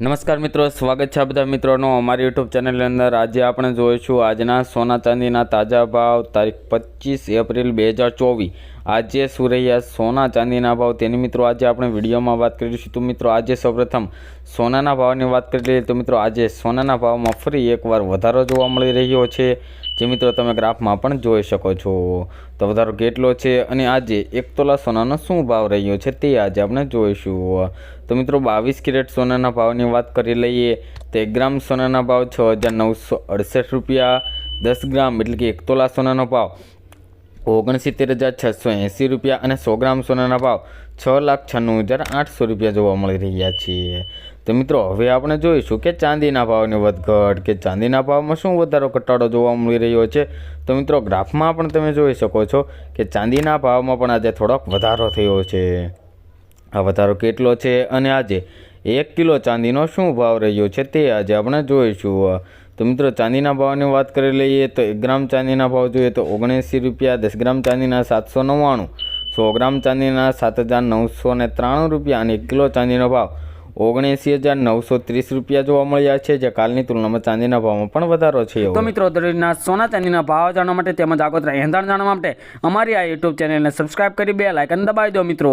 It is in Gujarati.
નમસ્કાર મિત્રો, સ્વાગત છે બધા મિત્રોનો અમારી યુટ્યુબ ચેનલની અંદર. આજે આપણે જોઈશું આજના સોના ચાંદીના તાજા ભાવ, તારીખ પચીસ એપ્રિલ બે હજાર ચોવીસ. આજે શું રહ્યા સોના ચાંદીના ભાવ તેની મિત્રો આજે આપણે વિડીયોમાં વાત કરીશું. તો મિત્રો આજે સૌપ્રથમ સોનાના ભાવની વાત કરી લઈએ તો મિત્રો આજે સોનાના ભાવમાં ફરી એકવાર વધારો જોવા મળી રહ્યો છે, જે મિત્રો તમે ગ્રાફમાં પણ જોઈ શકો છો. તો વધારો કેટલો છે અને આજે એક તોલા સોનાનો શું ભાવ રહ્યો છે તે આજે આપણે જોઈશું. તો મિત્રો બાવીસ કેરેટ સોનાના ભાવની વાત કરી લઈએ તો એક ગ્રામ સોનાના ભાવ છ હજાર નવસો અડસઠ રૂપિયા, દસ ગ્રામ એટલે કે એક તોલા સોનાનો ભાવ. ઓગણસિત્તેર હજાર છસો એંસી રૂપિયા અને સો ગ્રામ સોનાના ભાવ છ લાખ છન્નું હજાર આઠસો રૂપિયા જોવા મળી રહ્યા છે તો મિત્રો, હવે આપણે જોઈશું કે ચાંદીના ભાવની વધઘટ કે ચાંદીના ભાવમાં શું વધારો ઘટાડો જોવા મળી રહ્યો છે. તો મિત્રો, ગ્રાફમાં પણ તમે જોઈ શકો છો કે ચાંદીના ભાવમાં પણ આજે થોડોક વધારો થયો છે. આ વધારો કેટલો છે અને આજે એક કિલો ચાંદીનો શું ભાવ રહ્યો છે તે આજે આપણે જોઈશું. તો મિત્રો, ચાંદીના ભાવની વાત કરી લઈએ તો એક ગ્રામ ચાંદીના ભાવ જોઈએ તો ઓગણએંસી રૂપિયા, દસ ગ્રામ ચાંદીના સાતસો નવ્વાણું, સો ગ્રામ ચાંદીના સાત હજાર નવસો ને ત્રાણું રૂપિયા અને એક કિલો ચાંદીનો ભાવ ઓગણએંસી હજાર નવસો ત્રીસ રૂપિયા જોવા મળ્યા છે, જે કાલની તુલનામાં ચાંદીના ભાવમાં પણ વધારો છે તો મિત્રો, દરેકના સોના ચાંદીના ભાવ જાણવા માટે તેમજ આગોતરા એંધાણ જાણવા માટે અમારી આ યુટ્યુબ ચેનલને સબસ્ક્રાઇબ કરી બે લાઇકન દબાવી દો મિત્રો.